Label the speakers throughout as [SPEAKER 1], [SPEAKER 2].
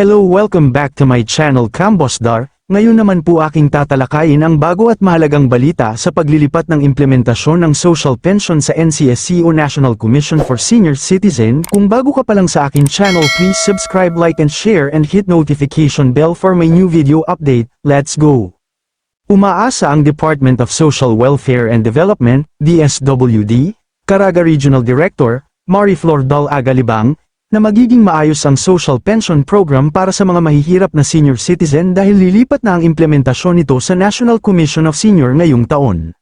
[SPEAKER 1] Hello welcome back to my channel Cambosdar, ngayon naman po aking tatalakayin ang bago at mahalagang balita sa paglilipat ng implementasyon ng social pension sa NCSC o National Commission for Senior Citizen. Kung bago ka pa lang sa akin channel please subscribe like and share and hit notification bell for my new video update, let's go! Umaasa ang Department of Social Welfare and Development, DSWD, Caraga Regional Director, Mariflor Dal Agalibang, na magiging maayos ang social pension program para sa mga mahihirap na senior citizen dahil lilipat na ang implementasyon nito sa National Commission of Senior ngayong taon.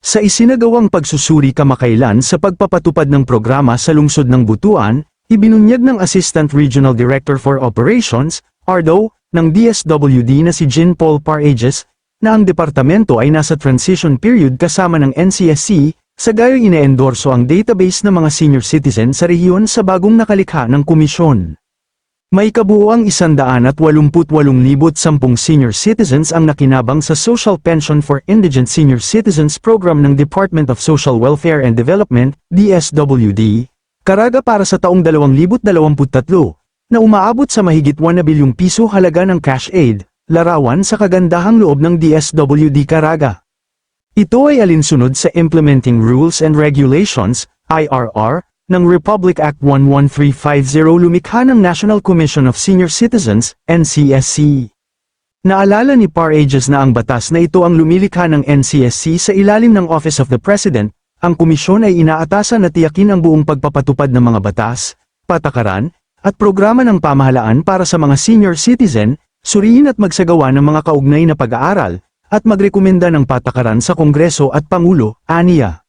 [SPEAKER 1] Sa isinagawang pagsusuri kamakailan sa pagpapatupad ng programa sa lungsod ng Butuan, ibinunyag ng Assistant Regional Director for Operations, ARDO, ng DSWD na si Jean Paul Parages, na ang departamento ay nasa transition period kasama ng NCSC, sa gayo ineendorso ang database ng mga senior citizen sa rehiyon sa bagong nakalikha ng komisyon. May kabuuang 188,010 senior citizens ang nakinabang sa Social Pension for Indigent Senior Citizens program ng Department of Social Welfare and Development, DSWD, karaga para sa taong 2023, na umaabot sa mahigit 1 na bilyong piso halaga ng cash aid, larawan sa kagandahang loob ng DSWD Caraga. Ito ay alinsunod sa Implementing Rules and Regulations, IRR, ng Republic Act 11350 lumikha ng National Commission of Senior Citizens, NCSC. Naalala ni Parages na ang batas na ito ang lumilikha ng NCSC sa ilalim ng Office of the President, ang komisyon ay inaatasan na tiyakin ang buong pagpapatupad ng mga batas, patakaran, at programa ng pamahalaan para sa mga senior citizen, suriin at magsagawa ng mga kaugnay na pag-aaral, at magrekomenda ng patakaran sa Kongreso at Pangulo, aniya.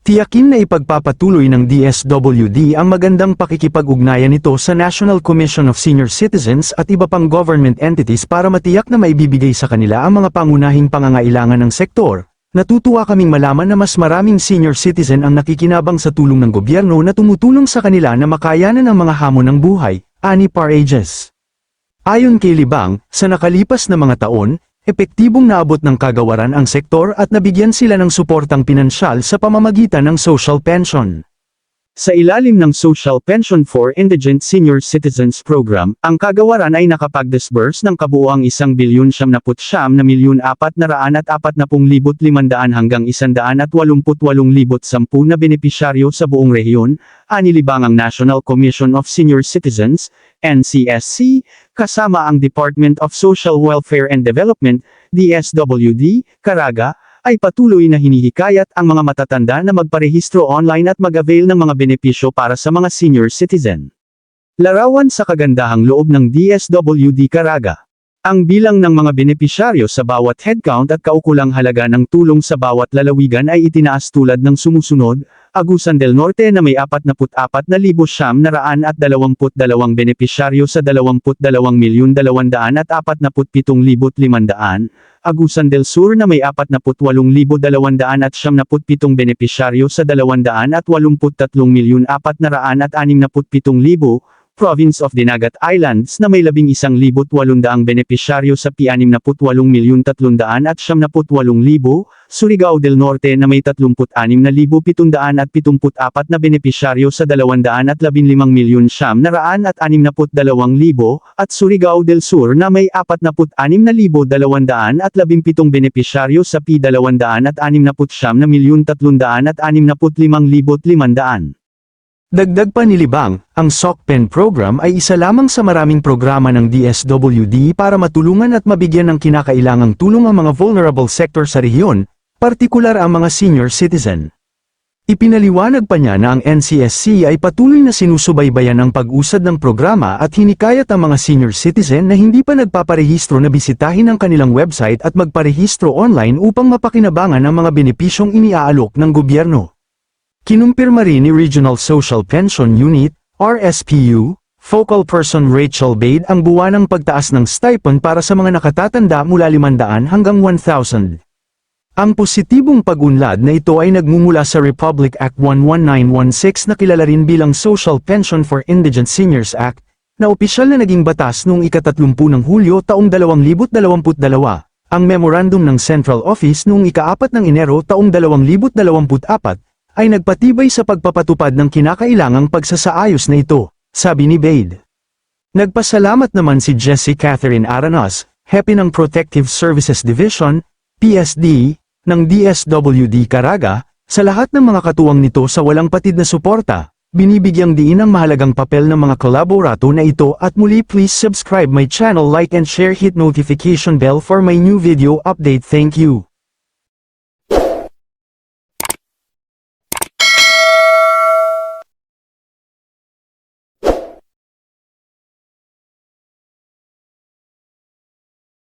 [SPEAKER 1] Tiyakin na ipagpapatuloy ng DSWD ang magandang pakikipag-ugnayan nito sa National Commission of Senior Citizens at iba pang government entities para matiyak na maibibigay sa kanila ang mga pangunahing pangangailangan ng sektor. Natutuwa kaming malaman na mas maraming senior citizen ang nakikinabang sa tulong ng gobyerno na tumutulong sa kanila na makayanan ang mga hamon ng buhay, ani Parages. Ayon kay Libang, sa nakalipas na mga taon, epektibong naabot ng kagawaran ang sektor at nabigyan sila ng suportang pinansyal sa pamamagitan ng social pension. Sa ilalim ng Social Pension for Indigent Senior Citizens Program, ang kagawaran ay nakapag-disburse ng kabuuang 1 bilyon siyam na putsyam na milyon apat na raan at apat na pung libot limandaan hanggang isandaan at walumput walong libot sampu na benepisyaryo sa buong rehiyon, anilibang ang National Commission of Senior Citizens, NCSC, kasama ang Department of Social Welfare and Development, DSWD, Caraga, ay patuloy na hinihikayat ang mga matatanda na magparehistro online at mag-avail ng mga benepisyo para sa mga senior citizen. Larawan sa kagandahang loob ng DSWD Caraga. Ang bilang ng mga benepisyaryo sa bawat headcount at kaukulang halaga ng tulong sa bawat lalawigan ay itinaas tulad ng sumusunod, Agusan del Norte na may 44,000 siyam na raan at 22 benepisyaryo sa 22,247,500, Agusan del Sur na may 48,200 at 77 benepisyaryo sa 283,400,467,000, Province of Dinagat Islands na may 11,800 benepisyaryo sa P68,300,000 at 78,000, Surigao del Norte na may 36,774 na benepisyaryo sa 215,000 siyam na raan at 62,000, at Surigao del Sur na may 46,217 benepisyaryo sa P269,365,500. Dagdag pa ni Libang, ang SOCPEN program ay isa lamang sa maraming programa ng DSWD para matulungan at mabigyan ng kinakailangang tulong ang mga vulnerable sector sa rehiyon, partikular ang mga senior citizen. Ipinaliwanag pa niya na ang NCSC ay patuloy na sinusubaybayan ang pag-usad ng programa at hinikayat ang mga senior citizen na hindi pa nagpaparehistro na bisitahin ang kanilang website at magparehistro online upang mapakinabangan ang mga benepisyong iniaalok ng gobyerno. Kinumpirma rin ni Regional Social Pension Unit, RSPU, Focal Person Rachel Bade ang buwanang pagtaas ng stipend para sa mga nakatatanda mula 500 hanggang 1,000. Ang positibong pag-unlad na ito ay nagmumula sa Republic Act 11916 na kilala rin bilang Social Pension for Indigent Seniors Act, na opisyal na naging batas noong ikatatlumput ng Hulyo taong 2022, ang memorandum ng Central Office noong ikaapat ng Enero taong 2024, ay nagpatibay sa pagpapatupad ng kinakailangang pagsasaayos na ito, sabi ni Bade. Nagpasalamat naman si Jessie Catherine Aranas, Happy ng Protective Services Division, PSD, ng DSWD Caraga, sa lahat ng mga katuwang nito sa walang patid na suporta. Binibigyang diin ang mahalagang papel ng mga kolaborato na ito at muli please subscribe my channel like and share hit notification bell for my new video update thank you.